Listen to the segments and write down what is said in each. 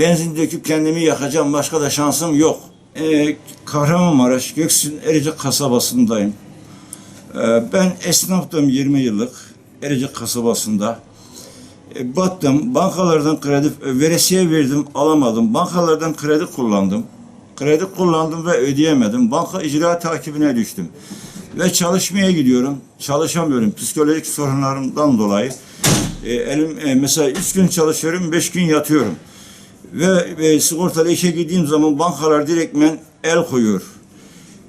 Benzin döküp kendimi yakacağım. Başka da şansım yok. Ee, Kahramanmaraş Göksin Ericik kasabasındayım. Ee, ben esnaftım 20 yıllık Ericik kasabasında. E, battım. Bankalardan kredi veresiye verdim, alamadım. Bankalardan kredi kullandım. Kredi kullandım ve ödeyemedim. Banka icra takibine düştüm. Ve çalışmaya gidiyorum. Çalışamıyorum. Psikolojik sorunlarımdan dolayı. E, elim e, mesela üç gün çalışıyorum, beş gün yatıyorum. Ve e, sigortalı işe gittiğim zaman bankalar direktmen el koyuyor.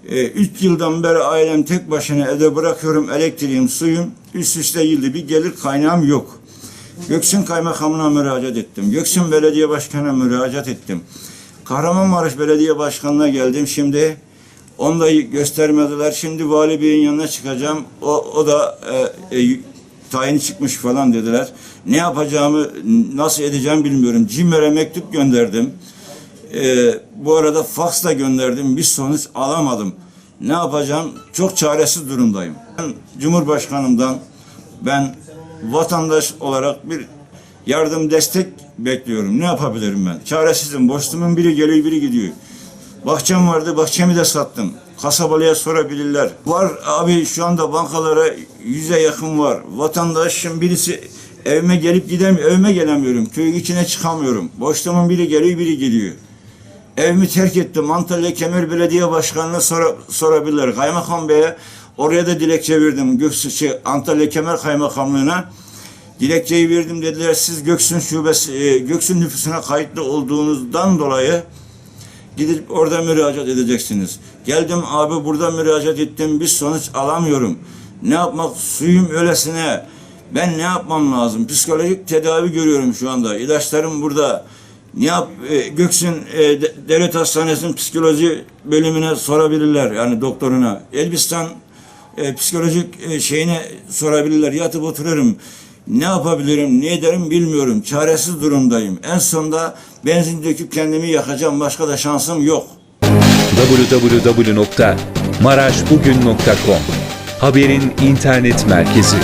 E, üç yıldan beri ailem tek başına evde bırakıyorum. Elektriğim, suyum üst üste yıldı. Bir gelir kaynağım yok. Göksun Kaymakamına müracaat ettim. Göksun Belediye Başkanı'na müracaat ettim. Kahramanmaraş Belediye Başkanı'na geldim. Şimdi onu da göstermediler. Şimdi Vali Bey'in yanına çıkacağım. O, o da e, e, tayini çıkmış falan dediler. Ne yapacağımı, nasıl edeceğimi bilmiyorum. CİMER'e mektup gönderdim. E, bu arada faks da gönderdim. Bir sonuç alamadım. Ne yapacağım? Çok çaresiz durumdayım. Ben Cumhurbaşkanımdan ben vatandaş olarak bir yardım destek bekliyorum. Ne yapabilirim ben? Çaresizim. Boşluğumun biri geliyor biri gidiyor. Bahçem vardı. Bahçemi de sattım. Kasabalıya sorabilirler. Var abi şu anda bankalara yüze yakın var. Vatandaşın birisi evime gelip gidemiyor. Evime gelemiyorum. Köyün içine çıkamıyorum. Boşluğumun biri geliyor biri gidiyor. Evimi terk ettim. Antalya Kemer Belediye Başkanı'na sora, sorabilirler. Kaymakam Bey'e oraya da dilekçe verdim. Göksu, şey, Antalya Kemer Kaymakamlığı'na. Dilekçeyi verdim dediler. Siz Göksun şubesi, e, Göksun nüfusuna kayıtlı olduğunuzdan dolayı gidip orada müracaat edeceksiniz. Geldim abi burada müracaat ettim. Bir sonuç alamıyorum. Ne yapmak? Suyum öylesine. Ben ne yapmam lazım? Psikolojik tedavi görüyorum şu anda. İlaçlarım burada. Ne yap? E, Göksun e, de- Devlet Hastanesi'nin psikoloji bölümüne sorabilirler. Yani doktoruna. Elbistan e, psikolojik e, şeyine sorabilirler. Yatıp otururum. Ne yapabilirim, ne ederim bilmiyorum. Çaresiz durumdayım. En sonunda benzin döküp kendimi yakacağım. Başka da şansım yok. www.maraşbugün.com Haberin internet merkezi.